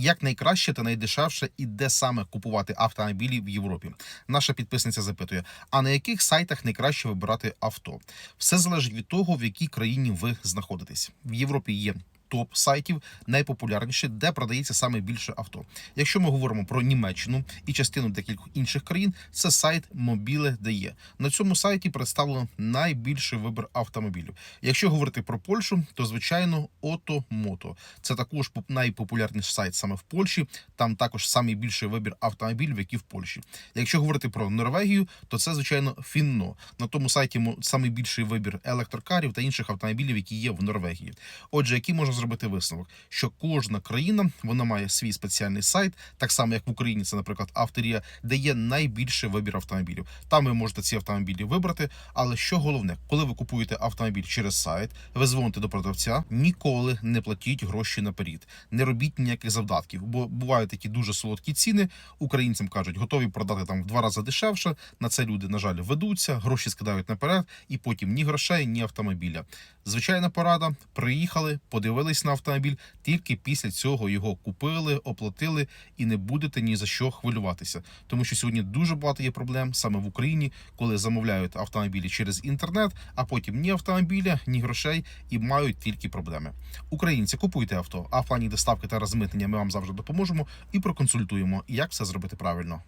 Як найкраще та найдешевше і де саме купувати автомобілі в Європі? Наша підписниця запитує: а на яких сайтах найкраще вибирати авто? Все залежить від того, в якій країні ви знаходитесь. В Європі є. Топ сайтів найпопулярніші, де продається саме більше авто. Якщо ми говоримо про Німеччину і частину декількох інших країн, це сайт Mobile.de. На цьому сайті представлено найбільший вибір автомобілів. Якщо говорити про Польщу, то звичайно Ото-Мото. Це також поп- найпопулярніший сайт саме в Польщі. Там також самий більший вибір автомобілів, які в Польщі. Якщо говорити про Норвегію, то це звичайно Фінно. На тому сайті мо- самий більший вибір електрокарів та інших автомобілів, які є в Норвегії. Отже, який можна зробити висновок, що кожна країна вона має свій спеціальний сайт, так само як в Україні, це, наприклад, авторія, де є найбільший вибір автомобілів. Там ви можете ці автомобілі вибрати. Але що головне, коли ви купуєте автомобіль через сайт, ви дзвоните до продавця, ніколи не платіть гроші наперед, не робіть ніяких завдатків, бо бувають такі дуже солодкі ціни. Українцям кажуть, готові продати там в два рази дешевше. На це люди, на жаль, ведуться, гроші скидають наперед, і потім ні грошей, ні автомобіля. Звичайна порада: приїхали, подивились на автомобіль, тільки після цього його купили, оплатили і не будете ні за що хвилюватися. Тому що сьогодні дуже багато є проблем саме в Україні, коли замовляють автомобілі через інтернет, а потім ні автомобіля, ні грошей і мають тільки проблеми. Українці купуйте авто, а в плані доставки та розмитнення ми вам завжди допоможемо і проконсультуємо, як все зробити правильно.